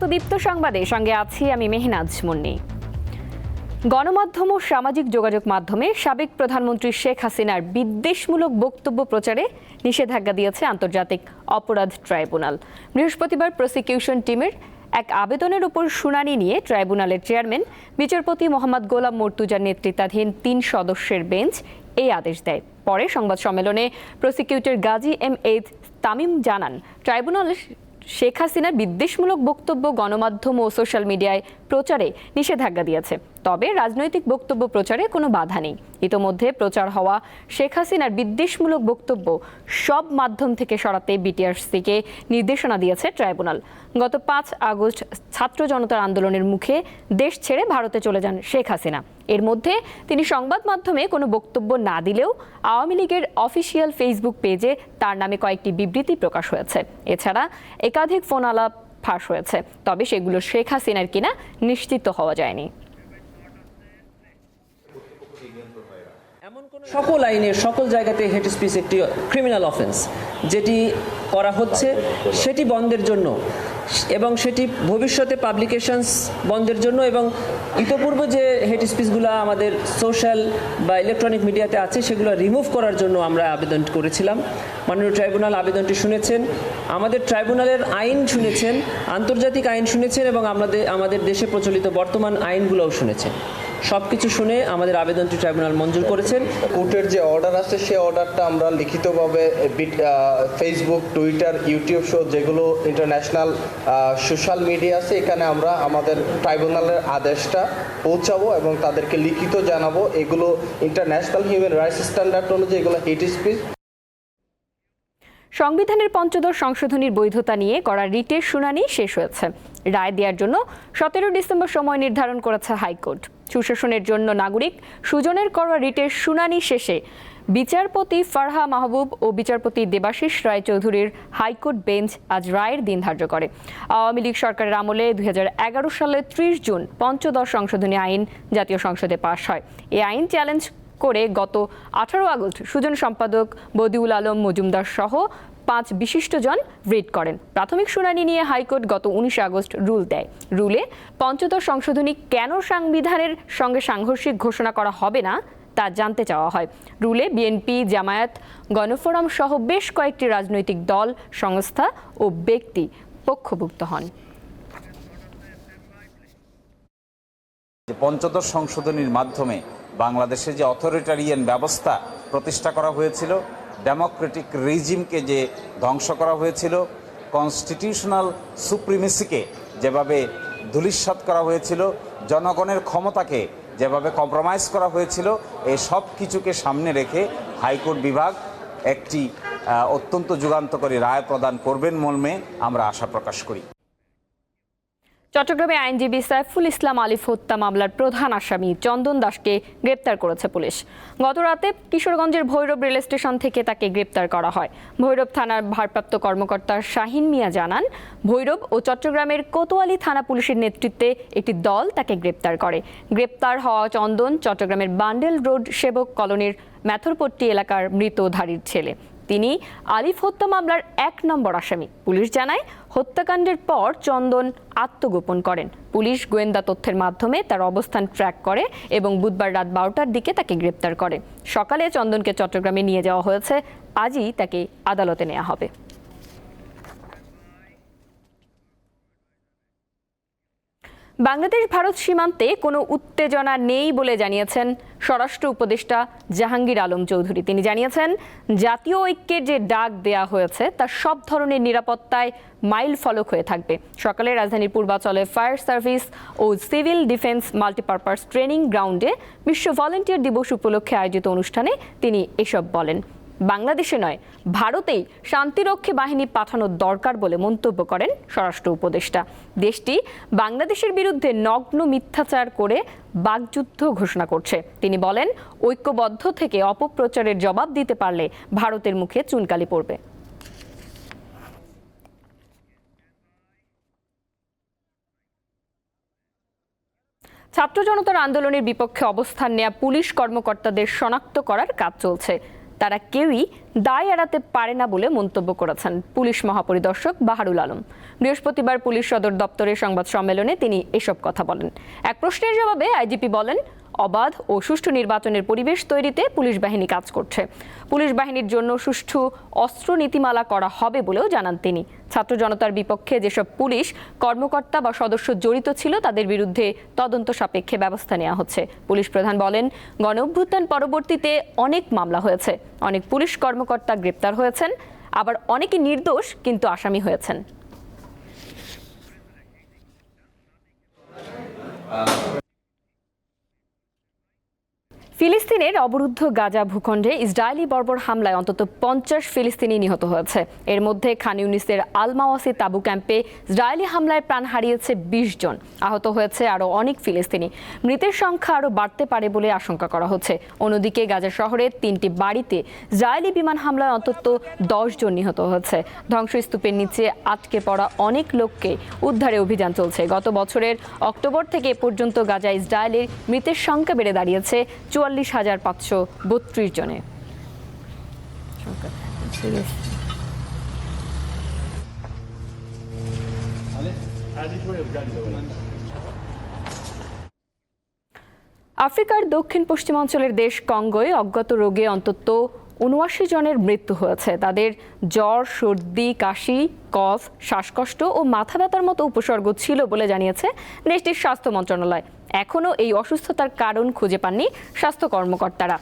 স্বাগত দীপ্ত সংবাদে। সঙ্গে আছি আমি মেহনাজ মুন্নি। গণমাধ্যম ও সামাজিক যোগাযোগ মাধ্যমে সাবেক প্রধানমন্ত্রী শেখ হাসিনার বিদ্বেষমূলক বক্তব্য প্রচারে নিষেধাজ্ঞা দিয়েছে আন্তর্জাতিক অপরাধ ট্রাইব্যুনাল। বৃহস্পতিবার প্রসিকিউশন টিমের এক আবেদনের উপর শুনানি নিয়ে ট্রাইব্যুনালের চেয়ারম্যান বিচারপতি মোহাম্মদ গোলাম মর্তুজার নেতৃত্বাধীন তিন সদস্যের বেঞ্চ এই আদেশ দেয়। পরে সংবাদ সম্মেলনে prosecutor Gazi M H Tamim জানান ট্রাইব্যুনাল শেখ হাসিনার বিদ্বেষমূলক বক্তব্য গণমাধ্যম ও সোশ্যাল মিডিয়ায় প্রচারে নিষেধাজ্ঞা দিয়েছে। তবে রাজনৈতিক বক্তব্য প্রচারে কোনো বাধা নেই। ইতোমধ্যে প্রচার হওয়া শেখ হাসিনার বিদ্বেষমূলক বক্তব্য সব মাধ্যম থেকে সরাতে বিটিআরসিকে নির্দেশনা দিয়েছে ট্রাইব্যুনাল। গত পাঁচ আগস্ট ছাত্র জনতার আন্দোলনের মুখে দেশ ছেড়ে ভারতে চলে যান শেখ হাসিনা। এর মধ্যে তিনি সংবাদ মাধ্যমে কোনো বক্তব্য না দিলেও আওয়ামী লীগের অফিসিয়াল ফেসবুক পেজে তার নামে কয়েকটি বিবৃতি প্রকাশ হয়েছে। এছাড়া একাধিক ফোন আলাপ ফাঁস হয়েছে, তবে সেগুলো শেখ হাসিনার কিনা নিশ্চিত হওয়া যায়নি। সকল আইনের সকল জায়গাতে হেট স্পিচ একটি ক্রিমিনাল অফেন্স যেটি করা হচ্ছে, সেটি বন্ধের জন্য এবং সেটি ভবিষ্যতে পাবলিকেশনস বন্ধের জন্য এবং ইতোপূর্বে যে হেট স্পিচগুলো আমাদের সোশ্যাল বা ইলেকট্রনিক মিডিয়াতে আছে, সেগুলো রিমুভ করার জন্য আমরা আবেদন করেছিলাম। মাননীয় ট্রাইব্যুনাল আবেদনটি শুনেছেন। আমাদের ট্রাইব্যুনালের আইন শুনেছেন, আন্তর্জাতিক আইন শুনেছেন এবং আমাদের আমাদের দেশে প্রচলিত বর্তমান আইনগুলোও শুনেছেন। সব কিছু শুনে আমাদের আবেদনটি ট্রাইব্যুনাল মঞ্জুর করেছেন। কোর্টের যে অর্ডার আছে সে অর্ডারটা আমরা লিখিতভাবে ফেসবুক টুইটার ইউটিউব শো যেগুলো ইন্টারন্যাশনাল সোশ্যাল মিডিয়া আছে এখানে আমরা আমাদের ট্রাইব্যুনালের আদেশটা পৌঁছাবো এবং তাদেরকে লিখিত জানাব। এগুলো ইন্টারন্যাশনাল হিউম্যান রাইটস স্ট্যান্ডার্ড অনুযায়ী এগুলো হেট স্পিচ সংবিধানের পঞ্চদশ সংশোধনীর বৈধতা নিয়ে করা রিটের শুনানি শেষ হয়েছে। রায় দেওয়ার জন্য সতেরো ডিসেম্বর সময় নির্ধারণ করেছে হাইকোর্ট। সুশাসনের জন্য নাগরিক, সুজনের করা রিটের শুনানি শেষে বিচারপতি ফারহা মাহবুব ও বিচারপতি দেবাশিস রায়চৌধুরীর হাইকোর্ট বেঞ্চ আজ রায়ের দিন ধার্য করে। আওয়ামী লীগ সরকারের আমলে দুই হাজার এগারো সালের ত্রিশ জুন পঞ্চদশ সংশোধনী আইন জাতীয় সংসদে পাশ হয়। এ আইন চ্যালেঞ্জ করে গত আঠারো আগস্ট সুজন সম্পাদক বদিউল আলম মজুমদার সহ পাঁচ বিশিষ্টজন রিট করেন। প্রাথমিক শুনানি নিয়ে হাইকোর্ট গত উনিশে আগস্ট রুল দেয়। রুলে পঞ্চদশ সংশোধনী কেন সংবিধানের সঙ্গে সাংঘর্ষিক ঘোষণা করা হবে না, তা জানতে চাওয়া হয়। রুলে বিএনপি, জামায়াত, গণফোরাম সহ বেশ কয়েকটি রাজনৈতিক দল, সংস্থা ও ব্যক্তি পক্ষভুক্ত হন। পঞ্চদশ সংশোধনীর মাধ্যমে বাংলাদেশে যে অথরিটারিয়ান ব্যবস্থা প্রতিষ্ঠা করা হয়েছিল ডেমোক্রেটিক রিজিমকে যে ধ্বংস করা হয়েছিল, কনস্টিটিউশনাল সুপ্রিমেসিকে যেভাবে ধূলিসাৎ করা হয়েছিল, জনগণের ক্ষমতাকে যেভাবে কম্প্রোমাইজ করা হয়েছিল এই সব কিছুকে সামনে রেখে হাইকোর্ট বিভাগ একটি অত্যন্ত যুগান্তকারী রায় প্রদান করবেন মর্মে আমরা আশা প্রকাশ করি। চট্টগ্রামে আইনজীবী সাইফুল ইসলাম আলিফ হত্যা মামলার প্রধান আসামি চন্দন দাসকে গ্রেপ্তার করেছে পুলিশ। গতরাতে কিশোরগঞ্জের ভৈরব রেল স্টেশন থেকে তাকে গ্রেপ্তার করা হয়। ভৈরব থানার ভারপ্রাপ্ত কর্মকর্তা শাহিন মিয়া জানান, ভৈরব ও চট্টগ্রামের কোতোয়ালি থানা পুলিশের নেতৃত্বে একটি দল তাকে গ্রেপ্তার করে। গ্রেপ্তার হওয়া চন্দন চট্টগ্রামের বান্ডেল রোড সেবক কলোনির ম্যাথরপট্টি এলাকার মৃতধারীর ছেলে। তিনি আলিফ হত্যা মামলার এক নম্বর আসামি। পুলিশ জানায়, হত্যাকাণ্ডের পর চন্দন আত্মগোপন করেন। পুলিশ গোয়েন্দা তথ্যের মাধ্যমে তার অবস্থান ট্র্যাক করে এবং বুধবার রাত বারোটার দিকে তাকে গ্রেপ্তার করে। সকালে চন্দনকে চট্টগ্রামে নিয়ে যাওয়া হয়েছে। আজই তাকে আদালতে নেওয়া হবে। বাংলাদেশ ভারত সীমান্তে কোনো উত্তেজনা নেই বলে জানিয়েছেন স্বরাষ্ট্র উপদেষ্টা জাহাঙ্গীর আলম চৌধুরী। তিনি জানিয়েছেন, জাতীয় ঐক্যের যে ডাক দেয়া হয়েছে, তা সব ধরনের নিরাপত্তায় মাইল ফলক হয়ে থাকবে। সকালে রাজধানীর পূর্বাচলে ফায়ার সার্ভিস ও সিভিল ডিফেন্স মাল্টিপারপাস ট্রেনিং গ্রাউন্ডে বিশ্ব ভলেন্টিয়ার দিবস উপলক্ষে আয়োজিত অনুষ্ঠানে তিনি এসব বলেন। বাংলাদেশে নয়, ভারতেই শান্তিরক্ষী বাহিনী পাঠানোর দরকার বলে মন্তব্য করেন স্বরাষ্ট্র উপদেষ্টা। দেশটি বাংলাদেশের বিরুদ্ধে নগ্ন মিথ্যাচার করে বাকযুদ্ধ ঘোষণা করছে। তিনি বলেন, ঐক্যবদ্ধ থেকে অপপ্রচারের জবাব দিতে পারলে ভারতের মুখে চুনকালি পড়বে। ছাত্র জনতার আন্দোলনের বিপক্ষে অবস্থান নেয়া পুলিশ কর্মকর্তাদের শনাক্ত করার কাজ চলছে। তারা কেউই দায় এড়াতে পারে না বলে মন্তব্য করেছেন পুলিশ মহাপরিদর্শক বাহারুল আলম। বৃহস্পতিবার পুলিশ সদর দপ্তরের সংবাদ সম্মেলনে তিনি এসব কথা বলেন। এক প্রশ্নের জবাবে আইজিপি বলেন অবাধ ও সুষ্ঠু নির্বাচনের পরিবেশ তৈরিতে পুলিশ বাহিনী কাজ করছে। পুলিশ বাহিনীর জন্য সুষ্ঠু অস্ত্র নীতিমালা করা হবে বলেও জানান তিনি। ছাত্র জনতার বিপক্ষে যেসব পুলিশ কর্মকর্তা বা সদস্য জড়িত ছিল, তাদের বিরুদ্ধে তদন্ত সাপেক্ষে ব্যবস্থা নেওয়া হচ্ছে। পুলিশ প্রধান বলেন গণ অভ্যুত্থান পরবর্তীতে অনেক মামলা হয়েছে। অনেক পুলিশ কর্মকর্তা গ্রেপ্তার হয়েছেন, আবার অনেকে নির্দোষ কিন্তু আসামি হয়েছেন। ফিলিস্তিনের অবরুদ্ধ গাজা ভূখণ্ডে ইসরায়েলি বর্বর হামলায় অন্তত পঞ্চাশ ফিলিস্তিনি নিহত হয়েছে। এর মধ্যে খান ইউনিসের আলমাওয়াসি তাবু ক্যাম্পে ইসরায়েলি হামলায় প্রাণ হারিয়েছে বিশ জন। আহত হয়েছে আরও অনেক ফিলিস্তিনি। মৃতের সংখ্যা আরও বাড়তে পারে বলে আশঙ্কা করা হচ্ছে। অন্যদিকে গাজা শহরের তিনটি বাড়িতে ইসরায়েলি বিমান হামলায় অন্তত দশ জন নিহত হয়েছে। ধ্বংসস্তূপের নিচে আটকে পড়া অনেক লোককে উদ্ধারে অভিযান চলছে। গত বছরের অক্টোবর থেকে পর্যন্ত গাজা ইসরায়েলের মৃতের সংখ্যা বেড়ে দাঁড়িয়েছে চুয়াল্লিশ হাজার পাঁচশো বত্রিশ জনে। আফ্রিকার দক্ষিণ পশ্চিমাঞ্চলের দেশ কঙ্গোয় অজ্ঞাত রোগে অন্তত উনআশি জনের মৃত্যু হয়েছে। তাদের জ্বর, সর্দি, কাশি, কফ, শ্বাসকষ্ট ও মাথা ব্যথার মতো উপসর্গ ছিল বলে জানিয়েছে দেশটির স্বাস্থ্য মন্ত্রণালয়। এখনও এই অসুস্থতার কারণ খুঁজে পাননি স্বাস্থ্য কর্মকর্তারা।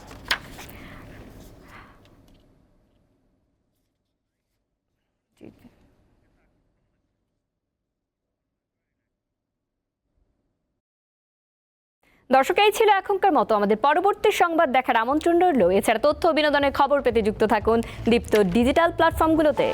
দর্শক, এই ছিল এখনকার মতো। আমাদের পরবর্তী সংবাদ দেখার আমন্ত্রণ রইল। এছাড়া তথ্য বিনোদনের খবর পেতে যুক্ত থাকুন দীপ্ত ডিজিটাল প্ল্যাটফর্মগুলোতে।